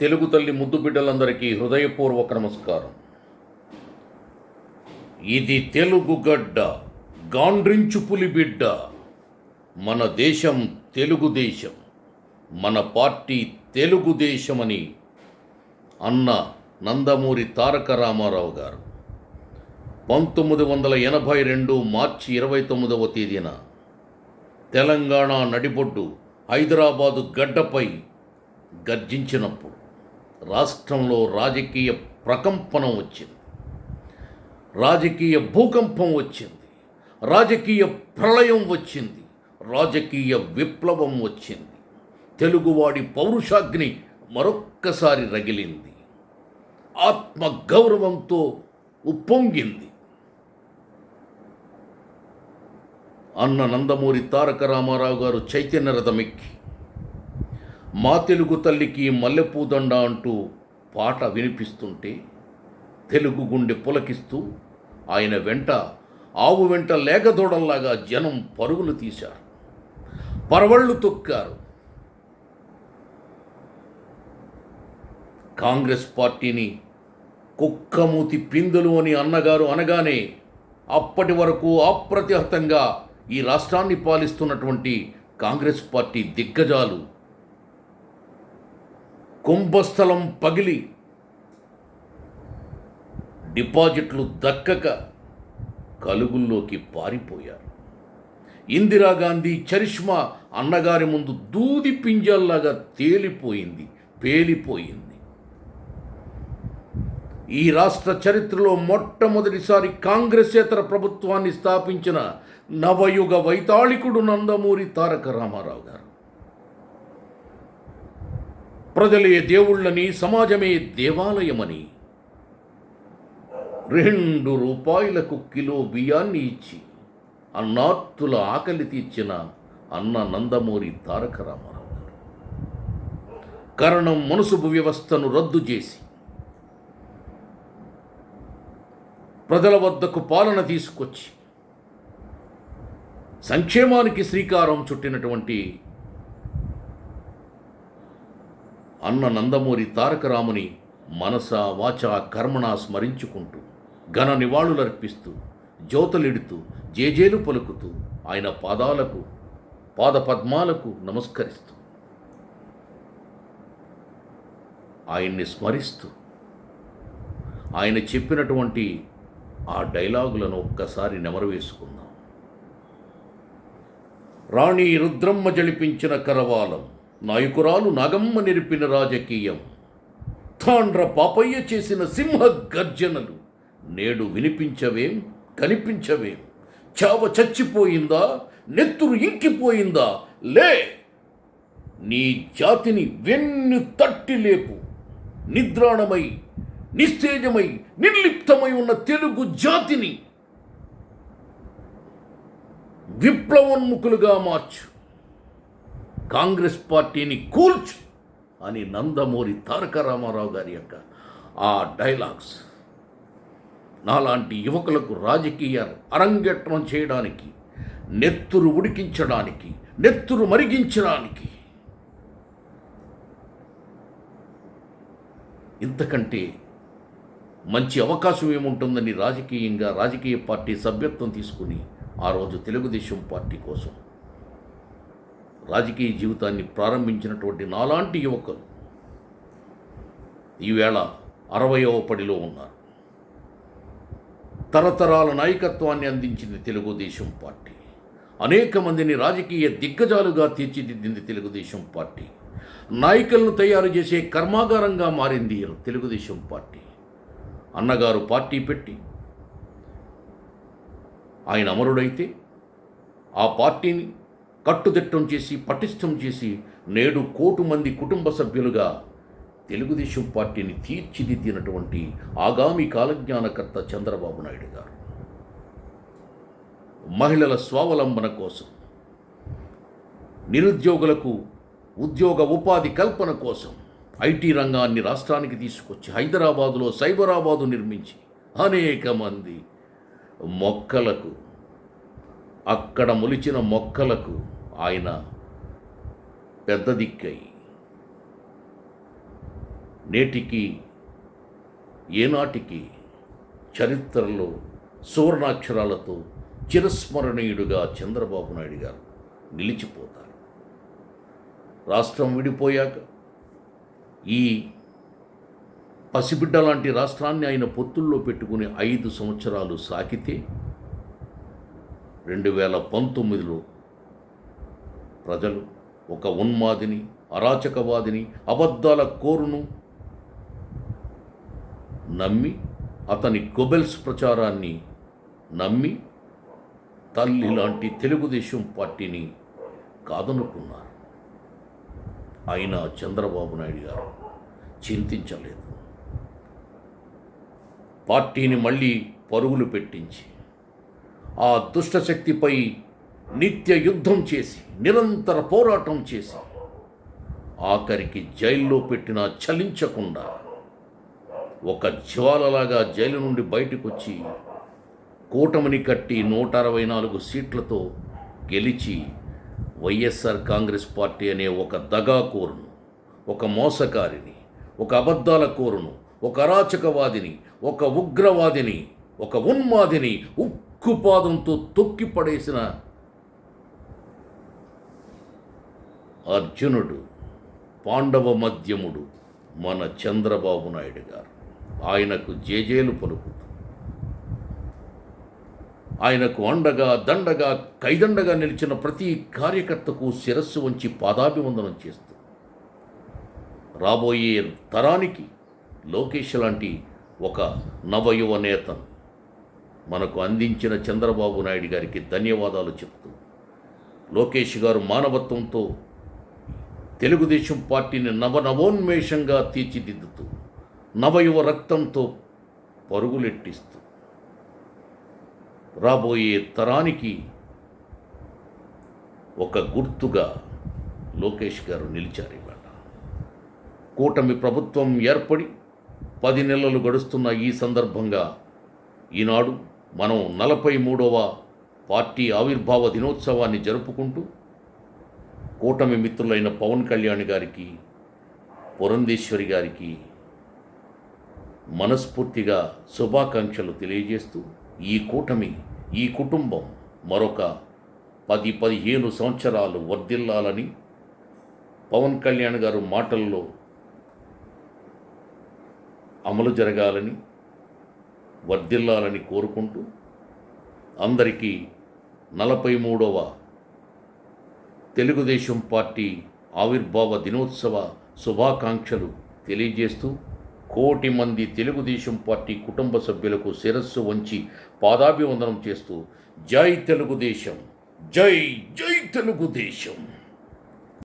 తెలుగు తల్లి ముద్దు బిడ్డలందరికీ హృదయపూర్వక నమస్కారం. ఇది తెలుగు గడ్డ గాండ్రించు పులి బిడ్డ. మన దేశం తెలుగుదేశం మన పార్టీ తెలుగుదేశమని అన్న నందమూరి తారక రామారావు గారు. పంతొమ్మిది వందల ఎనభై రెండు మార్చి ఇరవై తొమ్మిదవ తేదీన తెలంగాణ నడిబొడ్డు హైదరాబాదు గడ్డపై గర్జించినప్పుడు రాష్ట్రంలో రాజకీయ ప్రకంపనం వచ్చింది. రాజకీయ భూకంపం వచ్చింది. రాజకీయ ప్రళయం వచ్చింది. రాజకీయ విప్లవం వచ్చింది. తెలుగువాడి పౌరుషాగ్ని మరొక్కసారి రగిలింది. ఆత్మగౌరవంతో ఉప్పొంగింది. అన్న నందమూరి తారక రామారావు గారు చైతన్య రథమెక్కి. మా తెలుగు తల్లికి మల్లెపూదండ అంటూ పాట వినిపిస్తుంటే తెలుగు గుండె పులకిస్తూ ఆయన వెంట ఆవు వెంట లేగదోడల్లాగా జనం పరుగులు తీశారు. పరవళ్ళు తొక్కారు. కాంగ్రెస్ పార్టీని కుక్కమూతి పిందులు అని అన్నగారు అనగానే అప్పటి వరకు అప్రతిహతంగా ఈ రాష్ట్రాన్ని పాలిస్తున్నటువంటి కాంగ్రెస్ పార్టీ దిగ్గజాలు కుంభస్థలం పగిలి డిపాజిట్లు దక్కక కలుగుల్లోకి పారిపోయారు. ఇందిరాగాంధీ చరిష్మా అన్నగారి ముందు దూది పింజాల్లాగా తేలిపోయింది పేలిపోయింది. ఈ రాష్ట్ర చరిత్రలో మొట్టమొదటిసారి కాంగ్రెసేతర ప్రభుత్వాన్ని స్థాపించిన నవయుగ వైతాళికుడు నందమూరి తారక రామారావు గారు. ప్రజలే దేవుళ్ళని సమాజమే దేవాలయమని. రెండు రూపాయలకు కిలో బియ్యాన్ని ఇచ్చి అన్నార్తుల ఆకలి తీర్చిన అన్న నందమూరి తారక రామారావు గారు. కరణం మనసుపు వ్యవస్థను రద్దు చేసి ప్రజల వద్దకు పాలన తీసుకొచ్చి సంక్షేమానికి శ్రీకారం చుట్టినటువంటి అన్న నందమూరి తారక రాముని మనస వాచ కర్మణ స్మరించుకుంటూ ఘన నివాళులర్పిస్తూ జ్యోతలిడుతూ జేజేలు పలుకుతూ ఆయన పాదాలకు పాదపద్మాలకు నమస్కరిస్తూ ఆయన్ని స్మరిస్తూ ఆయన చెప్పినటువంటి ఆ డైలాగులను ఒక్కసారి నెమరవేసుకుందాం. రాణి రుద్రమ్మ జలిపించిన కరవాలం నాయకురాలు నాగమ్మ నిరిపిన రాజకీయం. తాండ్ర పాపయ్య చేసిన సింహ గర్జనలు. నేడు వినిపించవేం కనిపించవేం? చావ చచ్చిపోయిందా నెత్తురు ఇంకిపోయిందా? లే! నీ జాతిని వెన్ను తట్టి లేపు. నిద్రాణమై నిస్తేజమై నిర్లిప్తమై ఉన్న తెలుగు జాతిని విప్లవోన్ముఖులుగా మార్చు. కాంగ్రెస్ పార్టీని కూల్చు అని నందమూరి తారక రామారావు గారి యొక్క ఆ డైలాగ్స్. నాలాంటి యువకులకు రాజకీయ అరంగేట్రం చేయడానికి నెత్తురు ఉడికించడానికి నెత్తురు మరిగించడానికి. ఇంతకంటే మంచి అవకాశం ఏముంటుందని రాజకీయంగా రాజకీయ పార్టీ సభ్యత్వం తీసుకుని ఆ రోజు తెలుగుదేశం పార్టీ కోసం రాజకీయ జీవితాన్ని ప్రారంభించినటువంటి నాలాంటి యువకులు ఈవేళ అరవయవ పడిలో ఉన్నారు. తరతరాల నాయకత్వాన్ని అందించింది తెలుగుదేశం పార్టీ. అనేక మందిని రాజకీయ దిగ్గజాలుగా తీర్చిదిద్దింది తెలుగుదేశం పార్టీ. నాయకులను తయారు చేసే కర్మాగారంగా మారింది తెలుగుదేశం పార్టీ. అన్నగారు పార్టీ పెట్టి ఆయన అమరుడైతే ఆ పార్టీని కట్టుదిట్టం చేసి పటిష్టం చేసి నేడు కోటు మంది కుటుంబ సభ్యులుగా తెలుగుదేశం పార్టీని తీర్చిదిద్దినటువంటి ఆగామి కాలజ్ఞానకర్త చంద్రబాబు నాయుడు గారు. మహిళల స్వావలంబన కోసం నిరుద్యోగులకు ఉద్యోగ ఉపాధి కల్పన కోసం ఐటీ రంగాన్ని రాష్ట్రానికి తీసుకొచ్చి హైదరాబాదులో సైబరాబాదు నిర్మించి అనేక మంది మొక్కలకు అక్కడ మొలిచిన మొక్కలకు ఆయన పెద్ద దిక్కై నేటికి ఏనాటికి చరిత్రలో సువర్ణాక్షరాలతో చిరస్మరణీయుడుగా చంద్రబాబు నాయుడు గారు నిలిచిపోతారు. రాష్ట్రం విడిపోయాక ఈ పసిబిడ్డ లాంటి రాష్ట్రాన్ని ఆయన పొత్తుల్లో పెట్టుకుని ఐదు సంవత్సరాలు సాకితే రెండు వేల పంతొమ్మిదిలో ప్రజలు ఒక ఉన్మాదిని అరాచకవాదిని అబద్ధాల కోరును నమ్మి అతని గొబెల్స్ ప్రచారాన్ని నమ్మి తల్లి లాంటి తెలుగుదేశం పార్టీని కాదనుకున్నారు. అయినా చంద్రబాబు నాయుడు గారు చింతించలేదు. పార్టీని మళ్ళీ పరుగులు పెట్టించి ఆ దుష్టశక్తిపై నిత్య యుద్ధం చేసి నిరంతర పోరాటం చేసి ఆఖరికి జైల్లో పెట్టినా చలించకుండా ఒక జ్వాలలాగా జైలు నుండి బయటకు వచ్చి కూటమిని కట్టి నూట అరవై నాలుగు సీట్లతో గెలిచి వైఎస్ఆర్ కాంగ్రెస్ పార్టీ అనే ఒక దగాకోరును ఒక మోసకారిని ఒక అబద్ధాల కోరును ఒక అరాచకవాదిని ఒక ఉగ్రవాదిని ఒక ఉన్మాదిని ఉక్కుపాదంతో తొక్కిపడేసిన అర్జునుడు పాండవ మధ్యముడు మన చంద్రబాబు నాయుడు గారు. ఆయనకు జేజేలు పలుకుతూ. ఆయనకు అండగా దండగా కైదండగా నిలిచిన ప్రతి కార్యకర్తకు శిరస్సు వంచి పాదాభివందనం చేస్తూ రాబోయే తరానికి లోకేష్ లాంటి ఒక నవయువ నేతను మనకు అందించిన చంద్రబాబు నాయుడు గారికి ధన్యవాదాలు చెప్తూ లోకేష్ గారు మానవత్వంతో తెలుగుదేశం పార్టీని నవనవోన్మేషంగా తీర్చిదిద్దుతూ నవయువ రక్తంతో పరుగులెట్టిస్తూ రాబోయే తరానికి ఒక గుర్తుగా లోకేష్ గారు నిలిచారు ఇవాళ. కూటమి ప్రభుత్వం ఏర్పడి పది నెలలు గడుస్తున్న ఈ సందర్భంగా ఈనాడు మనం నలభై మూడవ పార్టీ ఆవిర్భావ దినోత్సవాన్ని జరుపుకుంటూ కూటమి మిత్రులైన పవన్ కళ్యాణ్ గారికి పురంధేశ్వరి గారికి మనస్ఫూర్తిగా శుభాకాంక్షలు తెలియజేస్తూ ఈ కూటమి ఈ కుటుంబం మరొక పది పదిహేను సంవత్సరాలు వర్ధిల్లాలని పవన్ కళ్యాణ్ గారు మాటల్లో అమలు జరగాలని వర్ధిల్లాలని కోరుకుంటూ అందరికీ నలభై మూడవ తెలుగుదేశం పార్టీ ఆవిర్భావ దినోత్సవ శుభాకాంక్షలు తెలియజేస్తూ కోటి మంది తెలుగుదేశం పార్టీ కుటుంబ సభ్యులకు శిరస్సు వంచి పాదాభివందనం చేస్తూ జై తెలుగుదేశం జై జై తెలుగుదేశం.